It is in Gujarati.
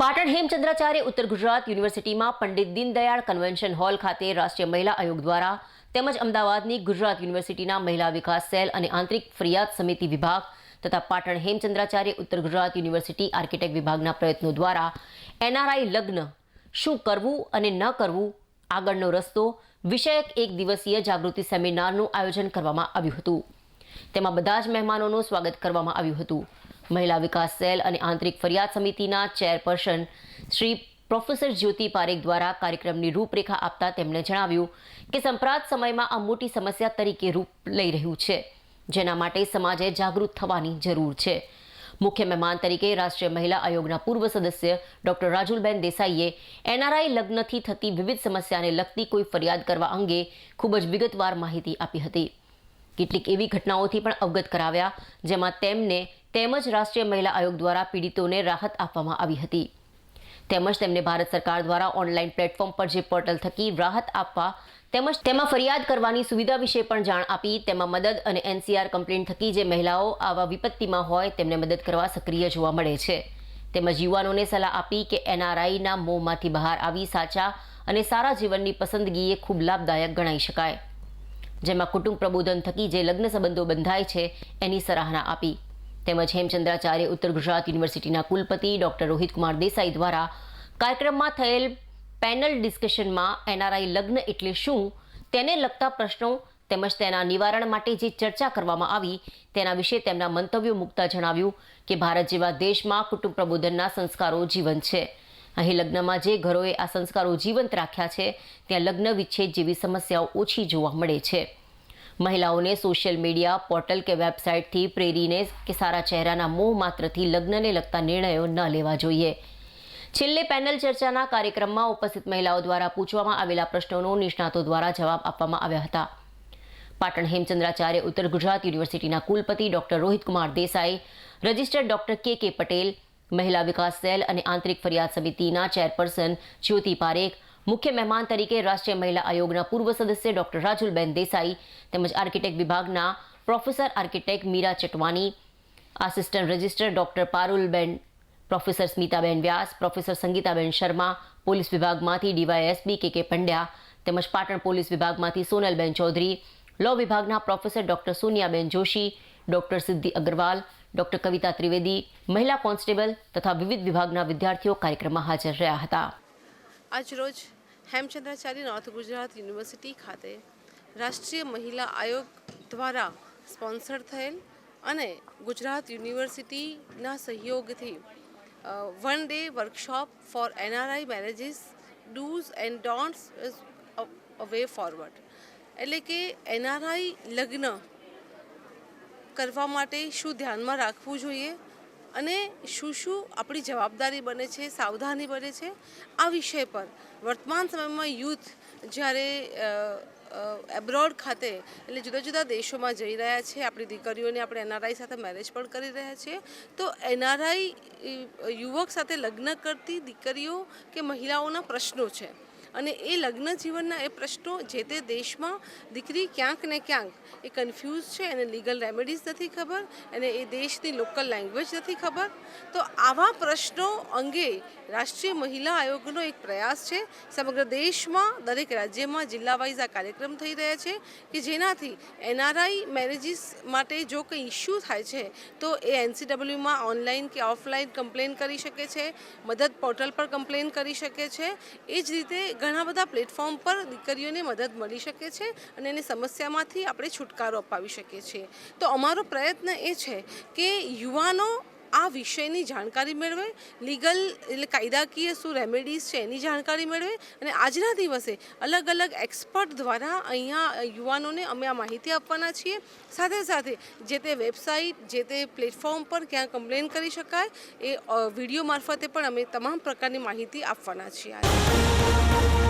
પાટણ હેમચંદ્રાચાર્ય ઉત્તર ગુજરાત યુનિવર્સિટીમાં પંડિત દીનદયાળ કન્વેન્શન હોલ ખાતે રાષ્ટ્રીય મહિલા આયોગ દ્વારા તેમજ અમદાવાદની ગુજરાત યુનિવર્સિટીના મહિલા વિકાસ સેલ અને આંતરિક ફરિયાદ સમિતિ વિભાગ તથા પાટણ હેમચંદ્રાચાર્ય ઉત્તર ગુજરાત યુનિવર્સિટી આર્કિટેક્ટ વિભાગના પ્રયત્નો દ્વારા એનઆરઆઈ લગ્ન, શું કરવું અને ન કરવું, આગળનો રસ્તો, વિષયક એક દિવસીય જાગૃતિ સેમિનારનું આયોજન કરવામાં આવ્યું હતું. તેમાં બધા જ મહેમાનોનું સ્વાગત કરવામાં આવ્યું હતું. મહિલા વિકાસ સેલ અને આંતરિક ફરિયાદ સમિતિના ચેરપર્સન શ્રી પ્રોફેસર જ્યોતિ પારેખ દ્વારા કાર્યક્રમની રૂપરેખા આપતા તેમણે જણાવ્યું કે સંપ્રાત સમયમાં આ મોટી સમસ્યા તરીકે રૂપ લઈ રહ્યું છે, જેના માટે સમાજે જાગૃત થવાની જરૂર છે. મુખ્ય મહેમાન તરીકે રાષ્ટ્રીય મહિલા આયોગના પૂર્વ સદસ્ય ડોક્ટર રાજુલબેન દેસાઈએ એનઆરઆઈ લગ્નથી થતી વિવિધ સમસ્યાને લગતી કોઈ ફરિયાદ કરવા અંગે ખૂબ જ વિગતવાર માહિતી આપી હતી. કેટલીક એવી ઘટનાઓથી પણ અવગત કરાવ્યા, જેમાં તેમને તેમજ રાષ્ટ્રીય મહિલા આયોગ દ્વારા પીડિતોને રાહત આપવામાં આવી હતી. તેમજ તેમને ભારત સરકાર દ્વારા ઓનલાઈન પ્લેટફોર્મ પર જે પોર્ટલ થકી રાહત આપવા તેમજ તેમાં ફરિયાદ કરવાની સુવિધા વિશે પણ જાણ આપી, તેમાં મદદ અને એનસીઆર કમ્પ્લેન્ટ થકી જે મહિલાઓ આવા વિપત્તિમાં હોય તેમને મદદ કરવા સક્રિય જોવા મળે છે. તેમજ યુવાનોને સલાહ આપી કે એનઆરઆઈના મોંમાંથી બહાર આવી સાચા અને સારા જીવનની પસંદગી એ ખૂબ લાભદાયક ગણાઈ શકાય. જેમાં કુટુંબ પ્રબોધન થકી જે લગ્ન સંબંધો બંધાય છે, એની સરાહના આપી. તેમજ હેમચંદ્રાચાર્ય ઉત્તર ગુજરાત યુનિવર્સિટીના કુલપતિ ડોક્ટર રોહિતકુમાર દેસાઈ દ્વારા કાર્યક્રમમાં થયેલ પેનલ ડિસ્કશનમાં એનઆરઆઈ લગ્ન એટલે શું, તેને લગતા પ્રશ્નો તેમજ તેના નિવારણ માટે જે ચર્ચા કરવામાં આવી, તેના વિશે તેમના મંતવ્યો મૂકતા જણાવ્યું કે ભારત જેવા દેશમાં કુટુંબ પ્રબોધનના સંસ્કારો જીવન છે. અહીં લગ્નમાં જે ઘરોએ આ સંસ્કારો જીવંત રાખ્યા છે, ત્યાં લગ્ન વિચ્છેદ જેવી સમસ્યાઓ ઓછી જોવા મળે છે. મહિલાઓને સોશિયલ મીડિયા, પોર્ટલ કે વેબસાઇટથી પ્રેરીને કે સારા ચહેરાના મોહ માત્રથી લગ્નને લગતા નિર્ણયો ન લેવા જોઈએ. છેલ્લે પેનલ ચર્ચાના કાર્યક્રમમાં ઉપસ્થિત મહિલાઓ દ્વારા પૂછવામાં આવેલા પ્રશ્નોનો નિષ્ણાતો દ્વારા જવાબ આપવામાં આવ્યા હતા. પાટણ હેમચંદ્રાચાર્ય ઉત્તર ગુજરાત યુનિવર્સિટીના કુલપતિ doctor Rohitkumar Desai registrar doctor K K Patel મહિલા વિકાસ સેલ અને આંતરિક ફરિયાદ સમિતિના ચેરપર્સન જ્યોતિ પારેખ, મુખ્ય મહેમાન તરીકે રાષ્ટ્રીય મહિલા આયોગના પૂર્વ સદસ્ય ડોક્ટર રાજુલબેન દેસાઈ તેમજ આર્કિટેક્ટ વિભાગના professor architect Meera Chatwani, assistant registrar doctor Parulben, professor Smitaben Vyas, professor Sangitaben Sharma, police વિભાગમાંથી ડીવાયએસપી કે કે પંડ્યા તેમજ પાટણ પોલીસ વિભાગમાંથી સોનલબેન ચૌધરી, લો વિભાગના professor doctor Soniaben Joshi, doctor Siddhi Agarwal doctor કવિતા ત્રિવેદી, મહિલા કોન્સ્ટેબલ તથા વિવિધ વિભાગના વિદ્યાર્થીઓ કાર્યક્રમમાં હાજર રહ્યા હતા. આજરોજ હેમચંદ્રાચાર્ય નોર્થ ગુજરાત યુનિવર્સિટી ખાતે રાષ્ટ્રીય મહિલા આયોગ દ્વારા સ્પોન્સર થયેલ અને ગુજરાત યુનિવર્સિટીના સહયોગથી one day workshop for NRI marriages dos and don'ts way forward. એટલે કે એનઆરઆઈ લગ્ન કરવા માટે શું ધ્યાનમાં રાખવું જોઈએ અને શું શું આપણી જવાબદારી બને છે, સાવધાની બને છે, આ વિષય પર. વર્તમાન સમયમાં યુથ જ્યારે એબ્રોડ ખાતે એટલે જુદા જુદા દેશોમાં જઈ રહ્યા છે, આપણી દીકરીઓને આપણે એનઆરઆઈ સાથે મેરેજ પણ કરી રહ્યા છીએ તો એનઆરઆઈ યુવક સાથે લગ્ન કરતી દીકરીઓ કે મહિલાઓના પ્રશ્નો છે. અને એ લગ્ન જીવનના એ પ્રશ્નો જે તે દેશમાં દીકરી ક્યાંક ને ક્યાંક એ કન્ફ્યુઝ છે એને લીગલ રેમેડીઝ નથી ખબર અને એ દેશની લોકલ લેંગ્વેજ નથી ખબર. તો આવા પ્રશ્નો અંગે રાષ્ટ્રીય મહિલા આયોગનો એક પ્રયાસ છે. સમગ્ર દેશમાં દરેક રાજ્યમાં જિલ્લા વાઇઝ આ કાર્યક્રમ થઈ રહ્યા છે કે જેનાથી એનઆરઆઈ મેરેજીસ માટે જો કંઈ ઇસ્યુ થાય છે, તો એ એનસીડબલ્યુમાં ઓનલાઈન કે ઓફલાઈન કમ્પ્લેન કરી શકે છે, મદદ પોર્ટલ પર કમ્પ્લેન કરી શકે છે. એ જ રીતે ઘણા બધા પ્લેટફોર્મ પર દીકરીઓને મદદ મળી શકે છે અને એની સમસ્યામાંથી આપણે છુટકારો અપાવી શકીએ છીએ. તો અમારો પ્રયત્ન એ છે કે યુવાનો આ વિષયની જાણકારી મેળવે, લીગલ એટલે કાયદાકીય શું રેમેડીઝ છે એની જાણકારી મેળવે અને આજના દિવસે અલગ અલગ એક્સપર્ટ દ્વારા અહીંયા યુવાનોને અમે આ માહિતી આપવાના છીએ. સાથે સાથે જે તે વેબસાઇટ જે તે પ્લેટફોર્મ પર ક્યાં કમ્પ્લેન કરી શકાય એ વીડિયો મારફતે પણ અમે તમામ પ્રકારની માહિતી આપવાના છીએ.